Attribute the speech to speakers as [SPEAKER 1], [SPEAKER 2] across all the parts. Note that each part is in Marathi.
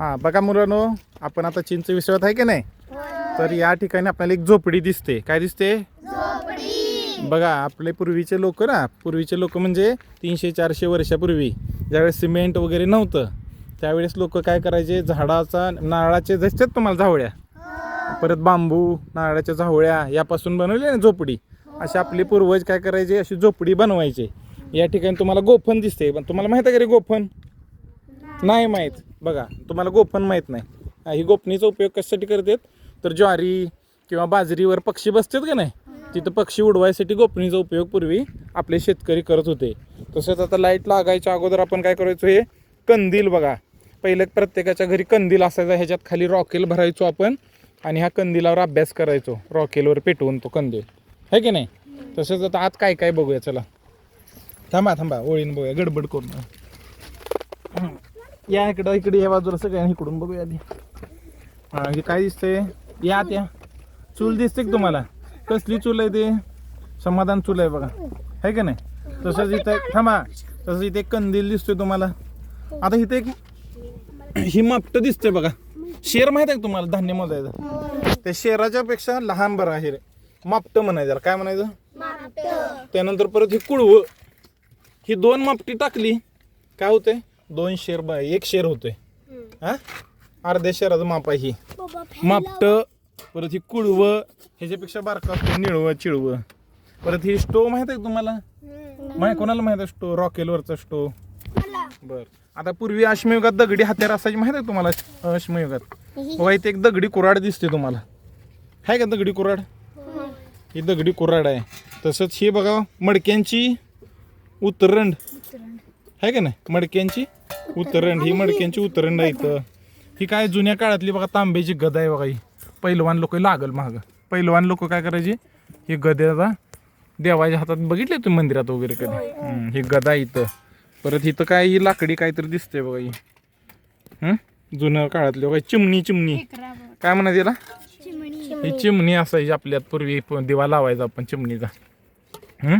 [SPEAKER 1] हा बघा मुलांनो आपण आता चिंच विसरत आहे की नाही? तर या ठिकाणी आपल्याला एक झोपडी दिसते. काय दिसते? बघा आपले पूर्वीचे लोक ना पूर्वीचे लोक म्हणजे तीनशे चारशे वर्षापूर्वी ज्यावेळेस सिमेंट वगैरे नव्हतं त्यावेळेस लोक काय करायचे? झाडाचा नारळाचे जसतात तुम्हाला झावळ्या? परत बांबू नारळाच्या झावळ्या यापासून बनवले ना झोपडी. असे आपले पूर्वज काय करायचे? अशी झोपडी बनवायचे. या ठिकाणी तुम्हाला गोफन दिसते पण तुम्हाला माहिती आहे का रे गोफन नाही माहीत. बघा तुम्हाला गोपन माहीत नाही. हा, ही गोपनीचा उपयोग कशासाठी करतात? तर ज्वारी किंवा बाजरीवर पक्षी बसतात का नाही? तिथं पक्षी उडवायसाठी गोपनीचा उपयोग पूर्वी आपले शेतकरी करत होते. तसंच आता लाइट लागायच्या अगोदर आपण काय करायचो हे कंदील बघा. पहिले प्रत्येकाच्या घरी कंदील असायचा ह्याच्यात खाली रॉकेल भरायचो आपण आणि ह्या कंदिलावर अभ्यास करायचो रॉकेलवर पेटवून तो कंदील. है की नाही? तसंच आता आत काय काय बघूया चला. थांबा थांबा ओळीन बघूया गडबड करून या इकडं इकडे या बाजूला सगळ्यांनी इकडून बघूया आधी. हा हे काय दिसतंय? या त्या. चूल दिसते का तुम्हाला? कसली चूल आहे ते? समाधान चूल आहे बघा. आहे का नाही? तसंच इथं थांबा. तसंच इथे एक कंदील दिसतोय तुम्हाला. आता इथे एक ही मापट दिसते बघा. शेर माहीत आहे का तुम्हाला? धान्य मोजायचं. त्या शेराच्या पेक्षा लहान बरं आहे रे. मापट म्हणायचं. काय म्हणायचं? त्यानंतर परत ही कुळवं. ही दोन मापटी टाकली. काय होते दोन शेर बा एक शेर होतोय. हा? अर्ध्या शेराचं माप आहे ही. मापट परत ही कुळवं ह्याच्यापेक्षा बारका असतो निळवं चिळवं. परत ही स्टोव माहीत आहे का तुम्हाला? माहिती कोणाला माहीत आहे स्टो? रॉकेलवरचा स्टो. बर. आता पूर्वी अश्मयुगात दगडी हत्यार असायची माहीत आहे तुम्हाला अश्मयुगात? बघा इथे एक दगडी कुराड दिसते तुम्हाला. आहे का दगडी कुराड ही दगडी कुराड आहे. तसंच ही बघा मडक्यांची उतरंड. आहे का नाही? मडक्यांची उतरंड ही मडक्यांची उतरंड आहे इथं. ही काय जुन्या काळातली बघा तांब्याची गदा आहे बघा ही. पैलवान लोक लागल महाग. पैलवान लोक काय करायचे? ही गद्याचा देवाच्या हातात बघितले तुम्ही मंदिरात वगैरे कधी? ही गदा इथं. परत इथं काय ही लाकडी काहीतरी दिसते बघा ही. हं? जुन्या काळातली बघा चिमणी चिमणी. काय म्हणायचं याला ही चिमणी असायची आपल्यात पूर्वी दिवा लावायचा आपण चिमणीचा. हं?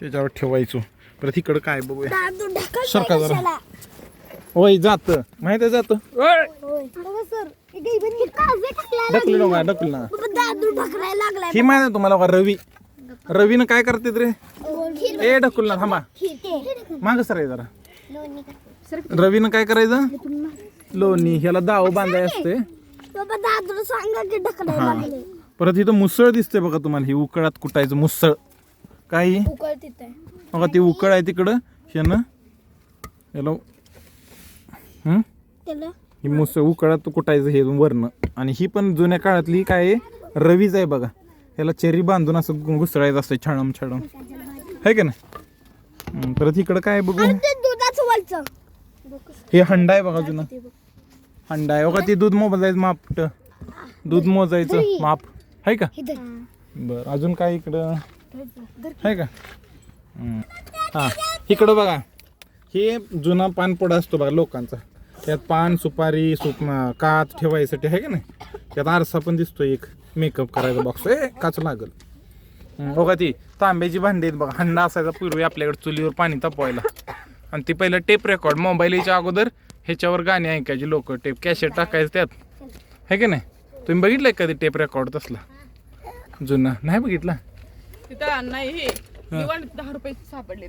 [SPEAKER 1] त्याच्यावर ठेवायचो. परत इकडं काय बघूया? सरका जरा. होय जात. माहीत आहे जात? ढकली नका ढकली ना ही माहिती आहे तुम्हाला बघा रवी. रवीनं काय करते रे? ए ढकल ना थांबा. माग सर आहे जरा. रवीनं काय करायचं? लोणी ह्याला दाव बांधाय असते
[SPEAKER 2] बाबा दादूला सांगा की ढकलायला
[SPEAKER 1] हा.
[SPEAKER 2] लागले.
[SPEAKER 1] परत इथं मुसळ दिसते बघा तुम्हाला ही उकळात कुटायचं मुसळ. ही?
[SPEAKER 2] तिथे
[SPEAKER 1] बघा ती उकळ आहे तिकडं. ह्यानं याला हं?
[SPEAKER 2] त्याला
[SPEAKER 1] ही मुसळ उकळात कुटायचं हे वरनं. आणि ही पण जुन्या काळातली काय आहे? रवीच आहे बघा. ह्याला चेरी बांधून असं घु- घुसळायचं असतं छाडम छाडम आहे का नाही? हं, परत इकडं काय आहे बघू?
[SPEAKER 2] ते दुधाचं वलचं
[SPEAKER 1] हे हंडा आहे बघा जुना. हंडा आहे. बघा ते दूध मोजायचं माप दूध मोजायचं माप. आहे का? बर अजून काय इकडं? आहे का? हं. हा इकडं बघा. हे जुना पानपोडा असतो बघा लोकांचा. त्यात पान सुपारी सुप काच ठेवायसाठी आहे का नाही? त्यात आरसा पण दिसतो एक. मेकअप करायचा बॉक्स ए काच लागल. बघा ती तांब्याची भांडी आहेत बघा. हंडा असायचा पूर्वी आपल्याकडे चुलीवर पाणी तापवायला. आणि ती पहिलं टेप रेकॉर्ड मोबाईल यायच्या अगोदर ह्याच्यावर गाणी ऐकायची लोक. टेप कॅसेट टाकायचं त्यात. आहे की नाही? तुम्ही बघितलंय कधी टेप रेकॉर्ड तसला? जुना. नाही बघितला?
[SPEAKER 3] नाही. दहा रुपये सापडले